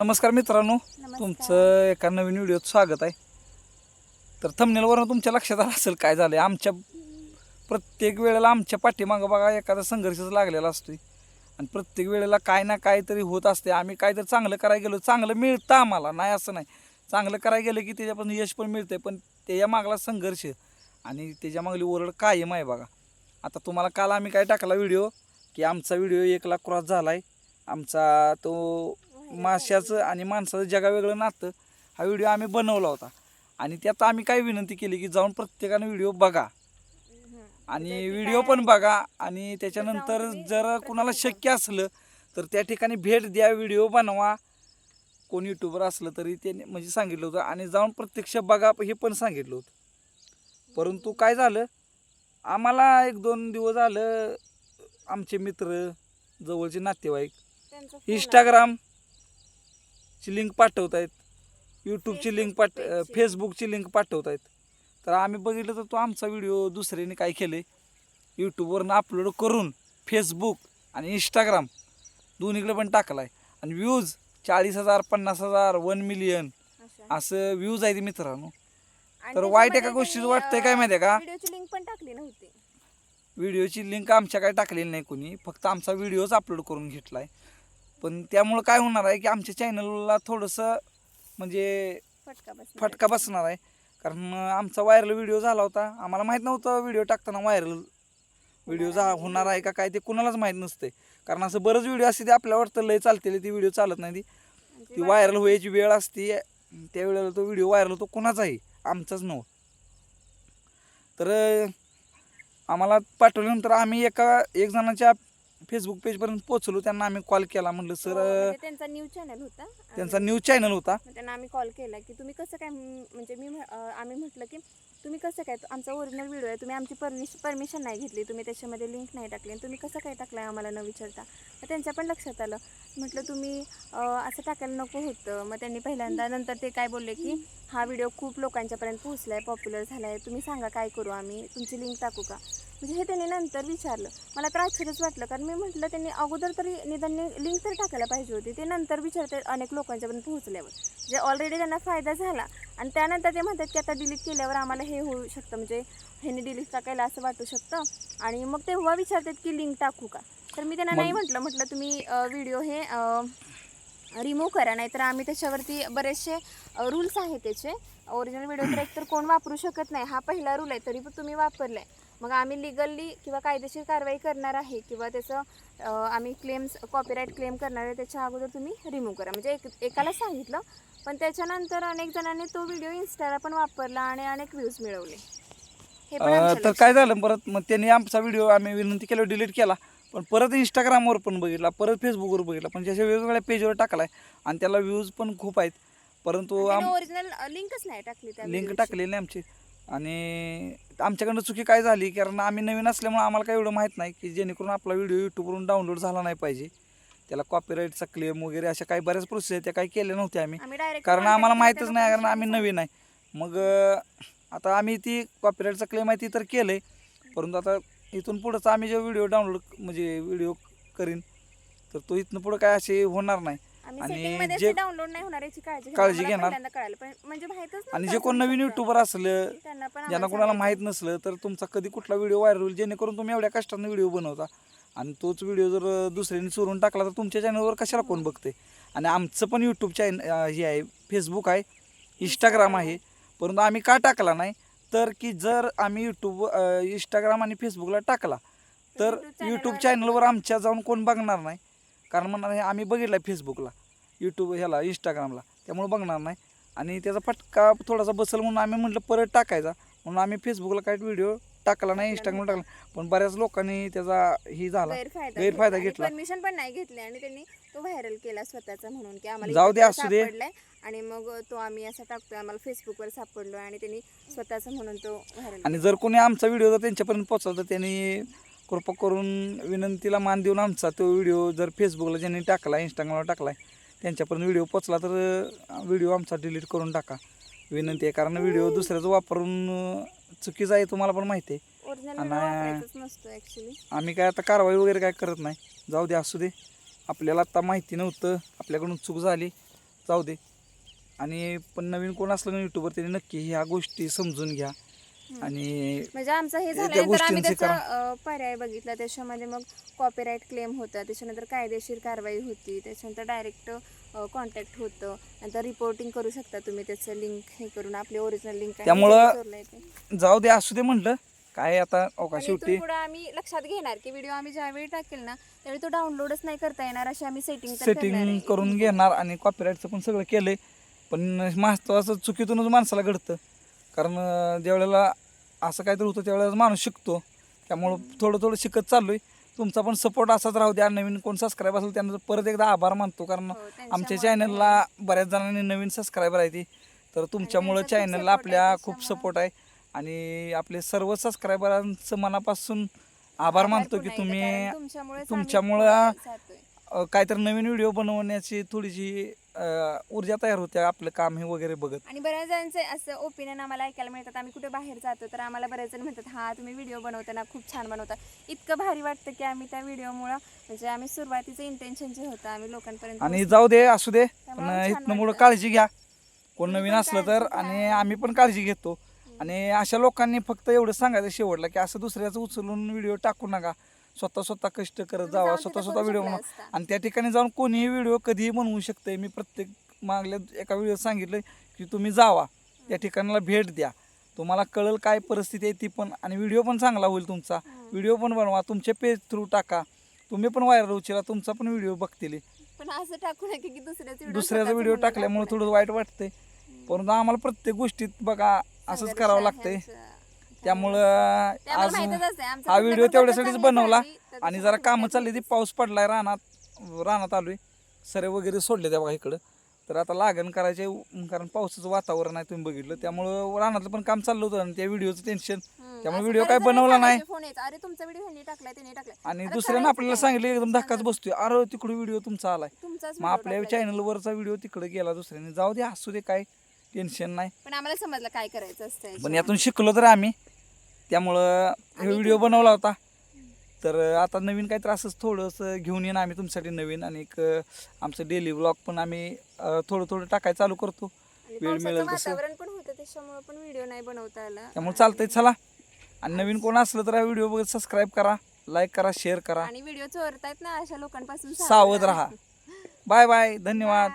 नमस्कार मित्रांनो. तुमचं एका नवीन व्हिडिओत स्वागत आहे. तर थंबनेलवरून तुमच्या लक्षात आलं असेल काय झालं आमच्या प्रत्येक वेळेला आमच्या पाठीमागं बघा एखादा संघर्षच लागलेला असतोय. आणि प्रत्येक वेळेला काय ना काहीतरी होत असते आम्ही काहीतरी चांगलं करायला गेलो चांगलं मिळतं आम्हाला. नाही असं नाही. चांगलं करायला गेलं की त्याच्यापासून यश पण मिळतंय पण त्याच्या मागला संघर्ष आणि त्याच्या मागली ओरड कायम आहे बघा. आता तुम्हाला काल आम्ही काय टाकला व्हिडिओ? की आमचा व्हिडिओ एक लाख क्रॉस झाला आहे आमचा तो माश्याचं आणि माणसाचं जगावेगळं नातं हा व्हिडिओ आम्ही बनवला होता. आणि त्यात आम्ही काय विनंती केली की जाऊन प्रत्येकाने व्हिडिओ बघा. आणि व्हिडिओ पण बघा आणि त्याच्यानंतर जर कुणाला शक्य असलं तर त्या ठिकाणी भेट द्या व्हिडिओ बनवा. कोण युट्यूबर असलं तरी त्याने म्हणजे सांगितलं होतं आणि जाऊन प्रत्यक्ष बघा हे पण सांगितलं होतं. परंतु काय झालं? आम्हाला एक दोन दिवस झालं आमचे मित्र जवळचे नातेवाईक इंस्टाग्राम ची लिंक पाठवत आहेत यूट्यूबची लिंक पाठ. फेसबुकची लिंक पाठवत आहेत तर आम्ही बघितलं तर तो आमचा व्हिडिओ दुसऱ्याने काय केले यूट्यूबवरनं अपलोड करून फेसबुक आणि इंस्टाग्राम दोन्हीकडे पण टाकला आहे आणि व्ह्यूज चाळीस हजार पन्नास हजार वन मिलियन. असं. व्ह्यूज आहेत मित्रांनो. आणि तर वाईट एका गोष्टीचं वाटतंय काय अं, माहितीये का? व्हिडिओची लिंक पण टाकली नव्हती. व्हिडिओची लिंक आमच्या काय टाकलेली नाही कोणी. फक्त आमचा व्हिडिओच अपलोड करून घेतला आहे पण त्यामुळं काय होणार आहे की आमच्या चॅनलला थोडंसं म्हणजे फटका बस फटका बसणार आहे. कारण आमचा व्हायरल व्हिडिओ झाला होता. आम्हाला माहीत नव्हतं व्हिडिओ टाकताना व्हायरल व्हिडिओ जा होणार आहे का काय ते कुणालाच माहीत नसते कारण असं बरंच व्हिडिओ असते ते आपल्या वाटतं लय चालते ती व्हिडिओ चालत नाही ती. ती व्हायरल व्हायची वेळ असते त्या वेळेला तो व्हिडिओ व्हायरल होतो कोणाचाही आमचाच नव्हता तर आम्हाला पाठवल्यानंतर आम्ही एका एक जणाच्या फेसबुक पेजपर्यंत पोहोचलो त्यांना आम्ही कॉल केला म्हटलं सर म्हणजे त्यांचा न्यूज चॅनल होता त्यांचा न्यूज चॅनल होता. मग त्यांना आम्ही कॉल केला की तुम्ही कसं काय म्हणजे मी म्ह- अं, आम्ही म्हटलं की तुम्ही कसं काय आमचा ओरिजिनल व्हिडिओ आहे तुम्ही आमची परमिश परमिशन नाही घेतली तुम्ही त्याच्यामध्ये लिंक नाही टाकली आणि तुम्ही कसं काय टाकलाय आम्हाला न विचारता? मग त्यांच्या पण लक्षात आलं. म्हटलं तुम्ही अं, असं टाकायला नको होतं. मग त्यांनी पहिल्यांदा नंतर ते काय बोलले की हा व्हिडिओ खूप लोकांच्यापर्यंत पोहोचला आहे पॉप्युलर झाला आहे तुम्ही सांगा काय करू आम्ही तुमची लिंक टाकू का? म्हणजे हे त्यांनी नंतर विचारलं. मला तर आश्चर्यच वाटलं कारण मी म्हटलं त्यांनी अगोदर तरी निदान लिंक तरी टाकायला पाहिजे होती. ते नंतर विचारते अनेक लोकांच्यापर्यंत पोहोचल्यावर. जे ऑलरेडी त्यांना फायदा झाला आणि त्यानंतर ते म्हणतात की आता डिलीट केल्यावर आम्हाला हे होऊ शकतं. म्हणजे ह्याने डिलीट टाकायला असं वाटू शकतं. आणि मग तेव्हा विचारतात की लिंक टाकू का? तर मी त्यांना नाही म्हटलं. म्हटलं तुम्ही व्हिडिओ हे रिमूव्ह करा. नाहीतर आम्ही त्याच्यावरती बरेचसे रूल्स आहेत त्याचे. ओरिजिनल व्हिडिओ तर एकतर कोण वापरू शकत नाही. हा पहिला रूल आहे. तरी पण तुम्ही वापरलाय. मग आम्ही लिगली किंवा कायदेशीर कारवाई करणार आहे किंवा त्याचं आम्ही क्लेम्स कॉपीराईट क्लेम करणार आहे त्याच्या अगोदर तुम्ही रिमूव्ह करा. म्हणजे एक एकाला सांगितलं पण त्याच्यानंतर अनेक जणांनी तो व्हिडिओ इन्स्टाला पण वापरला आणि अनेक व्ह्यूज मिळवले. हे तर काय झालं परत मग त्यांनी आमचा व्हिडिओ आम्ही विनंती केल्यावर डिलीट केला. पण परत इंस्टाग्रामवर पण बघितला परत फेसबुकवर बघितला पण ज्याच्या वेगवेगळ्या पेजवर टाकलाय आणि त्याला व्ह्यूज पण खूप आहेत. परंतु ओरिजिनल लिंकच नाही टाकली लिंक. टाकलेली नाही आमची. आणि आमच्याकडनं चुकी काय झाली? कारण आम्ही नवीन असल्यामुळे आम्हाला काही एवढं माहीत नाही की जेणेकरून आपला व्हिडिओ यूट्यूबवरून डाउनलोड झाला नाही पाहिजे. त्याला कॉपीराईटचा क्लेम वगैरे अशा काही बऱ्याच प्रोसेस आहेत त्या काही केल्या नव्हत्या आम्ही. कारण आम्हाला माहीतच नाही कारण आम्ही नवीन आहे. मग आता आम्ही ती कॉपीराईटचा क्लेम आहे ती तर केलं आहे परंतु आता इथून पुढंच आम्ही जे व्हिडिओ डाउनलोड म्हणजे व्हिडिओ करीन तर तो इथनं पुढं काय असे होणार नाही. आणि जे- डाउनलोड नाही होणार याची काळजी घेणार. पण म्हणजे माहितच आणि जे कोण नवीन. युट्यूबर असलं ज्यांना कोणाला माहीत. नसलं तर तुमचा कधी कुठला व्हिडिओ व्हायरल होईल जेणेकरून तुम्ही एवढ्या कष्टाने व्हिडिओ बनवता. आणि तोच व्हिडिओ जर दुसऱ्याने चोरून टाकला तर तुमच्या चॅनलवर कशाला कोण बघते आणि आमचं पण यूट्यूब चॅन हे आहे फेसबुक आहे इंस्टाग्राम आहे. परंतु आम्ही का टाकला नाही? तर की जर आम्ही यूट्यूब इंस्टाग्राम आणि फेसबुकला टाकला तर यूट्यूब वर चॅनलवर आमच्या जाऊन कोण बघणार नाही? कारण म्हणणार हे आम्ही बघितलं आहे फेसबुकला यूट्यूब ह्याला इंस्टाग्रामला त्यामुळे बघणार नाही. आणि त्याचा फटका थोडासा बसल म्हणून आम्ही म्हटलं परत टाकायचा. म्हणून आम्ही फेसबुकला काही व्हिडिओ टाकला नाही इंस्टाग्राम टाकला पण बऱ्याच लोकांनी त्याचा ही झाला. गैरफायदा घेतला. परमिशन पण नाही घेतली आणि त्यांनी तो व्हायरल केला स्वतःचा म्हणून की आम्हाला जाऊ दे, असू दे. आणि मग तो आम्ही असा टाकतोय आम्हाला फेसबुकवर सापडलो आणि त्यांनी स्वतःचा म्हणून तो व्हायरल आणि जर कोणी आमचा व्हिडिओ जर त्यांच्यापर्यंत पोहोचवला तर त्यांनी कृपा करून विनंतीला मान देऊन आमचा तो व्हिडिओ जर फेसबुकला ज्यांनी टाकला इंस्टाग्रामला टाकला त्याच्यापर्यंत व्हिडिओ पोचला तर व्हिडिओ आमचा डिलीट करून टाका. विनंती आहे कारण व्हिडिओ दुसऱ्याचा वापरून चुकीचं आहे तुम्हाला पण माहिती आहे. आणि- आम्ही काय आता कारवाई वगैरे काय करत नाही. जाऊ दे असू दे. आपल्याला आता माहिती नव्हतं आपल्याकडून चूक झाली. जाऊ दे. आणि पण नवीन कोण असलं ना युट्यूबर त्यांनी नक्की ह्या गोष्टी समजून घ्या. आणि म्हणजे आमचं हे झाल्यानंतर आम्ही त्याचा पर्याय बघितला. त्याच्यामध्ये मग कॉपीराईट क्लेम होता. त्याच्यानंतर कायदेशीर कारवाई होती. त्याच्यानंतर डायरेक्ट कॉन्टॅक्ट होतं. नंतर रिपोर्टिंग करू शकता तुम्ही. त्याचं लिंक हे करून आपले ओरिजिनल लिंक त्यामुळं जाऊ दे असू दे म्हटलं काय आता अवका आणि शेवटी इथून पुढे आम्ही लक्षात घेणार की व्हिडिओ आम्ही ज्यावेळी टाकेल ना त्यावेळी तो डाउनलोडच नाही करता येणार अशी आम्ही सेटिंग सेटिंग करून घेणार आणि कॉपीराईटचं पण सगळं केलंय. पण महत्वाचं चुकीतूनच माणसाला घडतं. कारण ज्यावेळेला असं काहीतरी होतं त्यावेळेला माणूस शिकतो. त्यामुळं थोडं थोडं शिकत चाललोय. तुमचा पण सपोर्ट असाच राहू द्या. नवीन कोण सबस्क्राईब असेल त्यांना परत एकदा आभार मानतो. कारण आमच्या चॅनलला बऱ्याच जणांनी नवीन सबस्क्रायबर आहे ती. तर तुमच्यामुळं चॅनलला आहे आपल्या खूप. सपोर्ट आहे. आणि आपले सर्व सबस्क्रायबरांचं मनापासून आभार मानतो की तुम्ही तुमच्यामुळं काहीतरी नवीन व्हिडिओ बनवण्याची थोडीशी अ, ऊर्जा तयार होते आपलं काम हे वगैरे बघत. आणि बऱ्याच जणांचे असं ओपिनियन आम्हाला ऐकायला मिळतात आम्ही कुठे बाहेर जातो तर आम्हाला बरेच जण म्हणतात हा तुम्ही व्हिडिओ बनवताना खूप छान बनवता. इतकं भारी वाटतं की आम्ही त्या व्हिडिओमुळं म्हणजे आम्ही सुरुवातीचं इंटेन्शन जे होतं आम्ही लोकांपर्यंत आणि जाऊ दे असू दे पण त्यामुळं छान इथनं मुळे वाटतं. काळजी घ्या. कोण नवीन असलं तर आणि. आम्ही पण काळजी घेतो. आणि अशा लोकांनी फक्त एवढं सांगायचं शेवटला की असं दुसऱ्याचं उचलून व्हिडिओ टाकू नका. स्वतः स्वतः कष्ट करत जावा स्वतः स्वतः व्हिडिओ बनवा. आणि त्या ठिकाणी जाऊन कोणीही व्हिडिओ कधीही बनवू शकते मी प्रत्येक मागल्या एका व्हिडिओ सांगितलं की तुम्ही जावा. त्या ठिकाणाला भेट द्या. तुम्हाला कळेल काय परिस्थिती आहे ती पण आणि व्हिडिओ पण चांगला होईल तुमचा. व्हिडिओ पण बनवा. तुमच्या पेज थ्रू टाका. तुम्ही पण व्हायरल उचला तुमचा पण व्हिडिओ बघतील. पण असं टाकू नये की दुसऱ्याचा दुसऱ्याचा व्हिडिओ टाकल्यामुळे थोडं वाईट वाटतंय. परंतु आम्हाला प्रत्येक गोष्टीत बघा असंच करावं लागतंय. त्यामुळं आज हा व्हिडिओ तेवढ्यासाठीच बनवला आणि जरा कामं चालली ती पाऊस पडलाय रानात रानात आलोय. सरे वगैरे सोडले त्या बघा इकडं. तर आता लागण करायचे कारण पावसाचं वातावरण आहे तुम्ही बघितलं. त्यामुळं रानातलं पण काम चाललं होतं आणि त्या व्हिडिओचं टेन्शन त्यामुळे व्हिडिओ काय बनवला नाही. फोन येतो अरे तुमचा व्हिडिओ ह्यांनी टाकलाय त्यांनी टाकलाय. आणि दुसऱ्यानं आपल्याला? सांगितलं एकदम धक्काच बसतोय. अरे तिकडे व्हिडिओ तुमचा आलाय. तुमचाच मग आपल्या. चॅनलवरचा व्हिडिओ तिकडे गेला दुसऱ्याने. जाऊ दे असू दे काय टेन्शन नाही. पण आम्हाला समजलं काय करायचं असतं पण यातून शिकलो तर आम्ही. त्यामुळं हे व्हिडिओ बनवला होता. तर आता नवीन काही त्रासच थोडंसं घेऊन येणं आम्ही तुमच्यासाठी नवीन आणि एक आमचं डेली ब्लॉग पण आम्ही थोडं थोडं टाकायला चालू करतो. वेळ मिळेल तसं. वातावरण पण होतं त्याच्यामुळे पण व्हिडिओ नाही बनवता आला. त्यामुळे चालतंय चला. आणि नवीन कोण असलं तर हा व्हिडिओ बघत सबस्क्राईब करा लाईक करा शेअर करा. आणि व्हिडिओ चोरतायत ना अशा लोकांपासून सावध राहा. बाय बाय धन्यवाद.